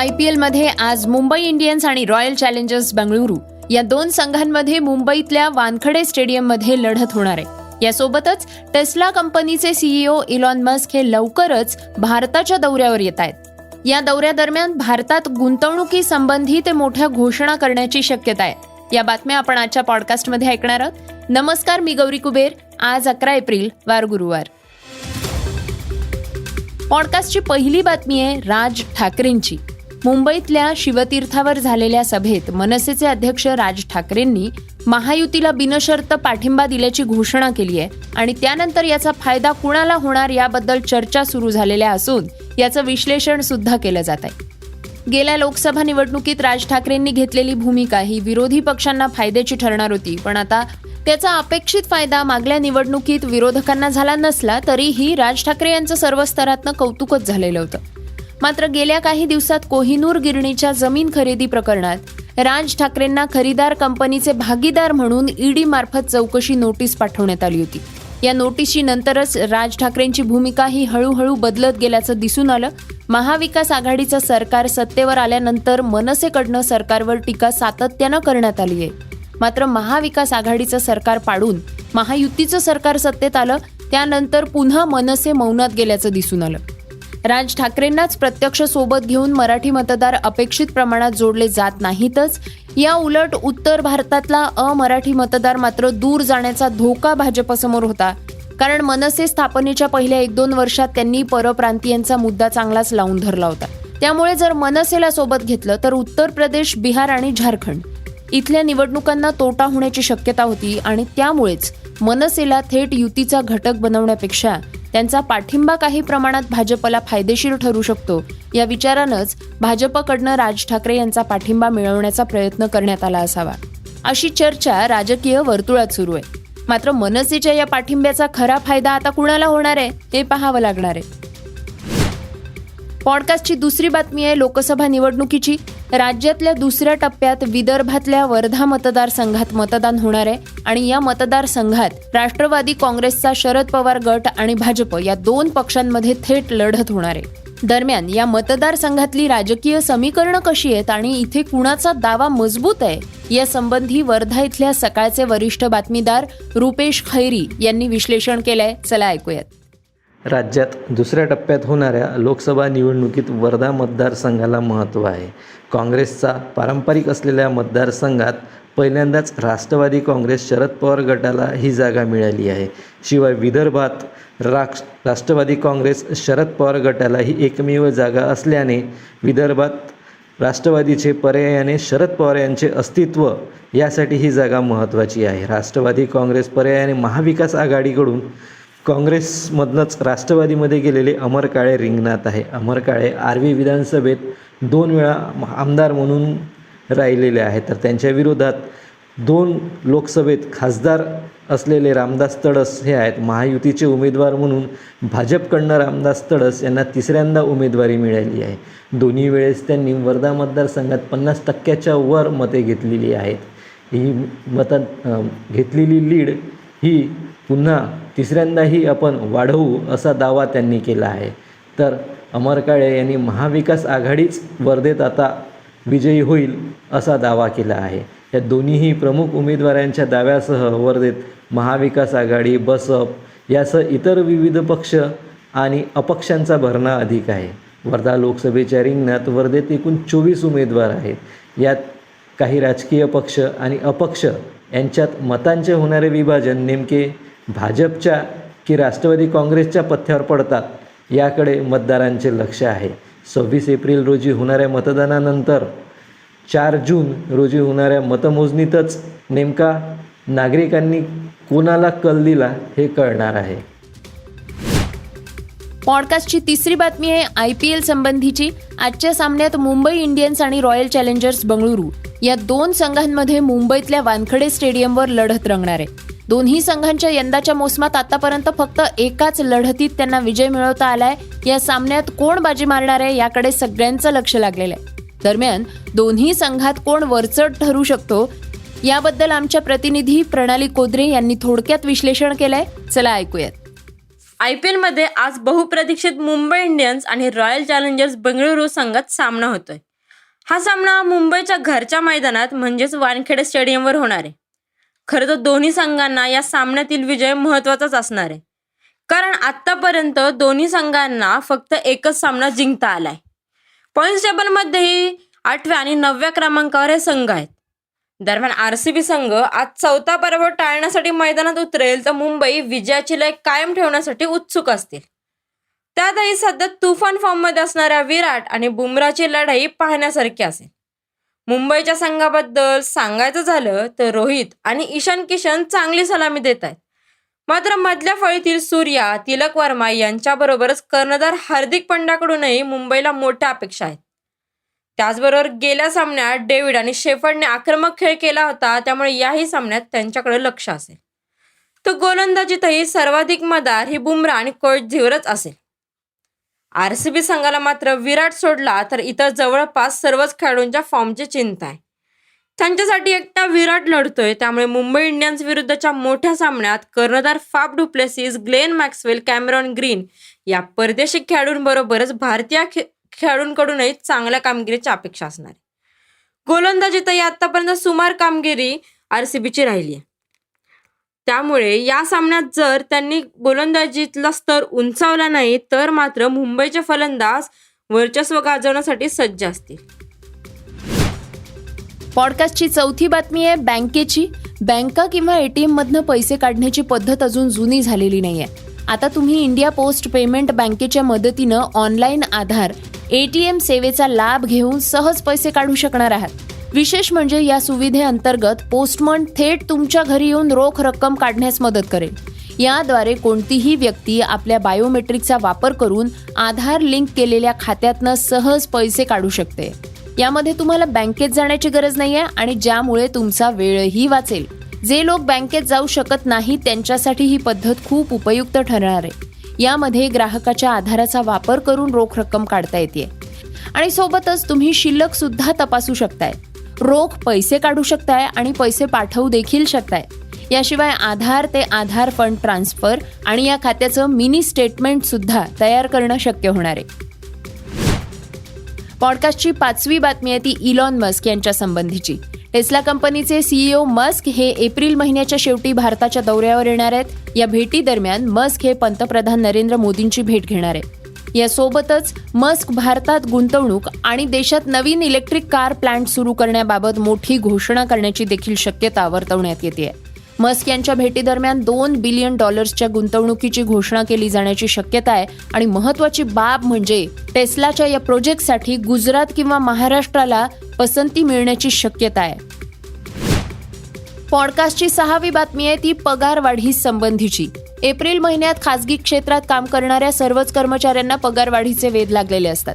I P एलमध्ये आज Mumbai Indians आणि रॉयल चॅलेंजर्स बंगळुरू या दोन संघांमध्ये मुंबईतल्या वानखडे स्टेडियममध्ये लढत होणार आहे. यासोबतच टेस्ला कंपनीचे सीईओ इलॉन मस्क हे लवकरच भारताच्या दौऱ्यावर येत आहेत. या दौऱ्यादरम्यान भारतात गुंतवणुकीसंबंधी ते मोठ्या घोषणा करण्याची शक्यता आहे. या बातम्या आपण आजच्या पॉडकास्टमध्ये ऐकणार आहोत. नमस्कार मी गौरी कुबेर. आज अकरा एप्रिल वार गुरुवार. पॉडकास्टची पहिली बातमी आहे राज ठाकरेंची. मुंबईतल्या शिवतीर्थावर झालेल्या सभेत मनसेचे अध्यक्ष राज ठाकरेंनी महायुतीला बिनशर्त पाठिंबा दिल्याची घोषणा केली आहे आणि त्यानंतर याचा फायदा कुणाला होणार याबद्दल चर्चा सुरू झालेल्या असून याचं विश्लेषण सुद्धा केलं जात आहे. गेल्या लोकसभा निवडणुकीत राज ठाकरेंनी घेतलेली भूमिका ही विरोधी पक्षांना फायद्याची ठरणार होती पण आता त्याचा अपेक्षित फायदा मागल्या निवडणुकीत विरोधकांना झाला नसला तरीही राज ठाकरे यांचं सर्व स्तरातनं कौतुकच झालेलं होतं. मात्र गेल्या काही दिवसात कोहिनूर गिरणीच्या जमीन खरेदी प्रकरणात राज ठाकरेंना खरीदार कंपनीचे भागीदार म्हणून ईडी मार्फत चौकशी नोटीस पाठवण्यात आली होती. या नोटीसची नंतरच राज ठाकरेंची भूमिका ही हळूहळू बदलत गेल्याचं दिसून आलं. महाविकास आघाडीचं सरकार सत्तेवर आल्यानंतर मनसेकडनं सरकारवर टीका सातत्यानं करण्यात आली आहे. मात्र महाविकास आघाडीचं सरकार पाडून महायुतीचं सरकार सत्तेत आलं त्यानंतर पुन्हा मनसे मौनात गेल्याचं दिसून आलं. राज ठाकरेंनाच प्रत्यक्ष सोबत घेऊन मराठी मतदार अपेक्षित प्रमाणात जोडले जात नाहीतच. या उलट उत्तर भारतातला अमराठी मतदार मात्र दूर जाण्याचा धोका भाजपसमोर होता. कारण मनसे स्थापनेच्या पहिल्या एक दोन वर्षात त्यांनी परप्रांतीयांचा मुद्दा चांगलाच लावून धरला होता. त्यामुळे जर मनसेला सोबत घेतलं तर उत्तर प्रदेश बिहार आणि झारखंड. इथल्या निवडणुकांना तोटा होण्याची शक्यता होती आणि त्यामुळेच मनसेला थेट युतीचा घटक बनवण्यापेक्षा त्यांचा पाठिंबा काही प्रमाणात भाजपला फायदेशीर ठरू शकतो. या विचारानंच भाजपकडनं राज ठाकरे यांचा पाठिंबा मिळवण्याचा प्रयत्न करण्यात आला असावा. अशी चर्चा राजकीय वर्तुळात सुरू आहे. मात्र मनसेच्या या पाठिंब्याचा खरा फायदा आता कुणाला होणार आहे हे पाहावं लागणार आहे. पॉडकास्टची दुसरी बातमी आहे लोकसभा निवडणुकीची. राज्यातल्या दुसऱ्या टप्प्यात विदर्भातल्या वर्धा मतदारसंघात मतदान होणार आहे आणि या मतदारसंघात राष्ट्रवादी काँग्रेसचा शरद पवार गट आणि भाजप या दोन पक्षांमध्ये थेट लढत होणार आहे. दरम्यान या मतदारसंघातली राजकीय समीकरणं कशी आहेत आणि इथे कुणाचा दावा मजबूत आहे या संबंधी वर्धा इथल्या सकाळचे वरिष्ठ बातमीदार रुपेश खैरी यांनी विश्लेषण केलंय. चला ऐकूयात. राज्यात दुसऱ्या टप्प्यात होणाऱ्या लोकसभा निवडणुकीत वर्धा मतदारसंघाला महत्त्व आहे. काँग्रेसचा पारंपरिक असलेल्या मतदारसंघात पहिल्यांदाच राष्ट्रवादी काँग्रेस शरद पवार गटाला ही जागा मिळाली आहे. शिवाय विदर्भात राक्ष राष्ट्रवादी काँग्रेस शरद पवार गटाला ही एकमेव जागा असल्याने विदर्भात राष्ट्रवादीचे पर्यायाने शरद पवार यांचे अस्तित्व यासाठी ही जागा महत्त्वाची आहे. राष्ट्रवादी काँग्रेस पर्यायाने महाविकास आघाडीकडून काँग्रेसमधनंच राष्ट्रवादीमध्ये गेलेले अमर काळे रिंगणात आहे. अमर काळे आर्वी विधानसभेत दोन वेळा आमदार म्हणून राहिलेले आहेत. तर त्यांच्या विरोधात दोन लोकसभेत खासदार असलेले रामदास तडस हे आहेत. महायुतीचे उमेदवार म्हणून भाजपकडनं रामदास तडस यांना तिसऱ्यांदा उमेदवारी मिळाली आहे. दोन्ही वेळेस त्यांनी वर्धा मतदारसंघात पन्नास टक्क्याच्या वर मते घेतलेली आहेत. ही मतं घेतलेली लीड ही पुन्हा तिसऱ्यांदाही आपण वाढवू असा दावा त्यांनी केला आहे. तर अमर काळे यांनी महाविकास आघाडीच वर्धेत आता विजयी होईल असा दावा केला आहे. या दोन्हीही प्रमुख उमेदवारांच्या दाव्यासह वर्धेत महाविकास आघाडी बसप यासह इतर विविध पक्ष आणि अपक्षांचा भरणा अधिक आहे. वर्धा लोकसभेच्या रिंगणात वर्धेत एकूण चोवीस उमेदवार आहेत. यात काही राजकीय पक्ष आणि अपक्ष यांच्यात मतांचे होणारे विभाजन नेमके भाजपच्या की राष्ट्रवादी काँग्रेसच्या पथ्यावर पडतात याकडे मतदारांचे लक्ष आहे. सव्वीस एप्रिल रोजी होणाऱ्या मतदानानंतर चार जून रोजी होणाऱ्या मतमोजणीतच नेमका नागरिकांनी कोणाला कल दिला हे कळणार आहे. पॉडकास्टची तिसरी बातमी आहे आय पी एल संबंधीची. आजच्या सामन्यात मुंबई इंडियन्स आणि रॉयल चॅलेंजर्स बंगळुरू. या दोन संघांमध्ये मुंबईतल्या वानखडे स्टेडियमवर लढत रंगणार आहे. दोन्ही संघांच्या यंदाच्या मोसमात आतापर्यंत फक्त एकाच लढतीत त्यांना विजय मिळवता आलाय. या सामन्यात कोण बाजी मारणार आहे याकडे सगळ्यांचं लक्ष लागलेलं आहे. दरम्यान दोन्ही संघात कोण वरचढ ठरू शकतो याबद्दल आमच्या प्रतिनिधी प्रणाली कोद्रे यांनी थोडक्यात विश्लेषण केलंय. चला ऐकूयात. आय पी एलमध्ये आज बहुप्रतीक्षित मुंबई इंडियन्स आणि रॉयल चॅलेंजर्स बंगळुरू संघात सामना होतोय. हा सामना मुंबईच्या घरच्या मैदानात म्हणजेच वानखेडे स्टेडियमवर होणार आहे. खरं तर दोन्ही संघांना या सामन्यातील विजय महत्वाचाच असणार आहे. कारण आत्तापर्यंत दोन्ही संघांना फक्त एकच सामना जिंकता आलाय. पॉईंट्स टेबलमध्येही आठव्या आणि नवव्या क्रमांकावर हे संघ आहेत. दरम्यान आर सी बी संघ आज चौथा पराभव टाळण्यासाठी मैदानात उतरेल तर मुंबई विजयाची लय कायम ठेवण्यासाठी उत्सुक असतील. त्यातही सध्या तुफान फॉर्ममध्ये असणाऱ्या विराट आणि बुमराची लढाई पाहण्यासारखी असेल. मुंबईच्या संघाबद्दल सांगायचं झालं तर रोहित आणि ईशान किशन चांगली सलामी देत आहेत. मात्र मधल्या फळीतील सूर्या तिलक वर्मा यांच्याबरोबरच कर्णधार हार्दिक पंड्याकडूनही मुंबईला मोठ्या अपेक्षा आहेत. त्याचबरोबर गेल्या सामन्यात डेव्हिड आणि शेफर्डने आक्रमक खेळ केला होता त्यामुळे याही सामन्यात त्यांच्याकडे लक्ष असेल. तर गोलंदाजीतही सर्वाधिक मदार ही बुमरा आणि कोटझीवरच असेल. आर सी बी संघाला मात्र विराट सोडला तर इतर जवळपास सर्वच खेळाडूंच्या फॉर्मची चिंता आहे. त्यांच्यासाठी एकटा विराट लढतोय त्यामुळे मुंबई इंडियन्स विरुद्धच्या मोठ्या सामन्यात कर्णधार Faf du Plessis Glenn Maxwell Cameron Green या परदेशी खेळाडूंबरोबरच भारतीय खे खेळाडूंकडूनही चांगल्या कामगिरीची अपेक्षा असणार आहे. गोलंदाजीतही आतापर्यंत सुमार कामगिरी आर सी बीची राहिली आहे. त्यामुळे या सामन्यात जर त्यांनी गोलंदाजीतला स्तर उंचावला नाही तर मात्र मुंबईचे फलंदाज वर्चस्व गाजवण्यासाठी सज्ज असतील. पॉडकास्टची चौथी बातमी आहे बँकेची. बँका किंवा एटीएम मधनं पैसे काढण्याची पद्धत अजून जुनी झालेली नाहीये. आता तुम्ही इंडिया पोस्ट पेमेंट बँकेच्या मदतीनं ऑनलाईन आधार एटीएम सेवेचा लाभ घेऊन सहज पैसे काढू शकणार आहात. विशेष म्हणजे या सुविधेअंतर्गत पोस्टमन थेट तुमच्या घरी येऊन रोख रक्कम काढण्यास मदत करेल. याद्वारे कोणतीही व्यक्ती आपल्या बायोमेट्रिकचा वापर करून आधार लिंक केलेल्या खात्यातनं सहज पैसे काढू शकते. यामध्ये तुम्हाला बँकेत जाण्याची गरज नाही आहे आणि ज्यामुळे तुमचा वेळही वाचेल. जे लोक बँकेत जाऊ शकत नाही त्यांच्यासाठी ही पद्धत खूप उपयुक्त ठरणार आहे. यामध्ये ग्राहकाच्या आधाराचा वापर करून रोख रक्कम काढता येते आणि सोबतच तुम्ही शिल्लक सुद्धा तपासू शकताय. रोख पैसे काढू शकताय आणि पैसे पाठवू देखील शकताय. याशिवाय आधार ते आधार फंड ट्रान्सफर आणि या खात्याचं मिनी स्टेटमेंट सुद्धा तयार करणं शक्य होणार आहे. पॉडकास्टची पाचवी बातमी आहे ती इलॉन मस्क यांच्या संबंधीची. टेस्ला कंपनीचे सीईओ मस्क हे एप्रिल महिन्याच्या शेवटी भारताच्या दौऱ्यावर येणार आहेत. या भेटी दरम्यान मस्क हे पंतप्रधान नरेंद्र मोदींची भेट घेणार आहे यासोबतच मस्क भारतात गुंतवणूक आणि देशात नवीन इलेक्ट्रिक कार प्लांट सुरू करण्याबाबत मोठी घोषणा करण्याची देखील शक्यता वर्तवण्यात येते. मस्क यांच्या भेटीदरम्यान दोन बिलियन डॉलर्सच्या गुंतवणुकीची घोषणा केली जाण्याची शक्यता आहे आणि महत्वाची बाब म्हणजे टेस्लाच्या या प्रोजेक्टसाठी गुजरात किंवा महाराष्ट्राला पसंती मिळण्याची शक्यता आहे. पॉडकास्टची सहावी बातमी आहे ती पगारवाढी संबंधीची. एप्रिल महिन्यात खासगी क्षेत्रात काम करणाऱ्या सर्वच कर्मचाऱ्यांना पगारवाढीचे वेध लागलेले असतात.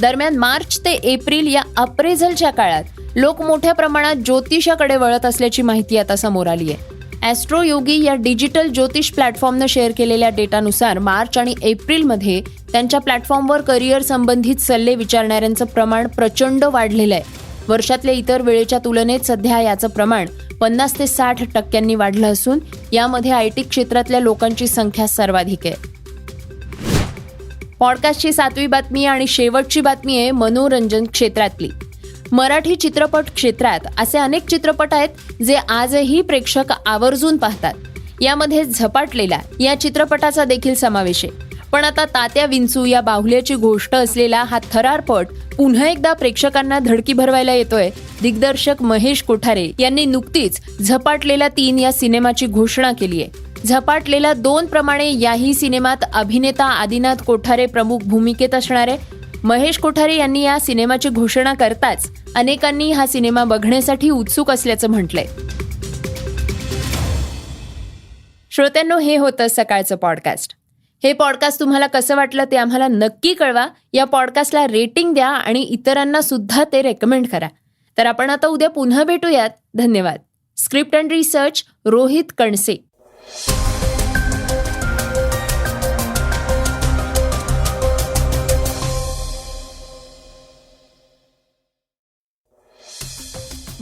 दरम्यान मार्च ते एप्रिल या अप्रेझलच्या काळात लोक मोठ्या प्रमाणात ज्योतिषाकडे वळत असल्याची माहिती आता समोर आली आहे. ॲस्ट्रो योगी या डिजिटल ज्योतिष प्लॅटफॉर्मनं शेअर केलेल्या डेटानुसार मार्च आणि एप्रिलमध्ये त्यांच्या प्लॅटफॉर्मवर करिअर संबंधित सल्ले विचारणाऱ्यांचं प्रमाण प्रचंड वाढलेलं आहे. वर्षातल्या इतर वेळेच्या तुलनेत सध्या याचं प्रमाण पन्नास ते साठ टक्क्यांनी वाढलं असून यामध्ये आय टी क्षेत्रातल्या लोकांची संख्या सर्वाधिक आहे. पॉडकास्टची सातवी बातमी आणि शेवटची बातमी आहे मनोरंजन क्षेत्रातली. मराठी चित्रपट क्षेत्रात असे अनेक चित्रपट आहेत जे आजही प्रेक्षक आवर्जून पाहतात. यामध्ये झपाटलेला या चित्रपटाचा देखील समावेश आहे. पण आता तात्या विंचू या बाहुल्याची गोष्ट असलेला हा थरारपट पुन्हा एकदा प्रेक्षकांना धडकी भरवायला येतोय. दिग्दर्शक महेश कोठारे यांनी नुकतीच झपाटलेला तीन या सिनेमाची घोषणा केली आहे. झपाटलेला दोन प्रमाणे याही सिनेमात अभिनेता आदिनाथ कोठारे प्रमुख भूमिकेत असणार आहे. महेश कोठारे यांनी या सिनेमाची घोषणा करताच अनेकांनी हा सिनेमा बघण्यासाठी उत्सुक असल्याचं म्हटलंय. श्रोत्यांनो हे होतं सकाळचं पॉडकास्ट. हे पॉडकास्ट तुम्हाला कसं वाटलं ते आम्हाला नक्की कळवा. या पॉडकास्टला रेटिंग द्या आणि इतरांना सुद्धा ते रेकमेंड करा. तर आपण आता उद्या पुन्हा भेटूयात. धन्यवाद. Script and research Rohit Kanse.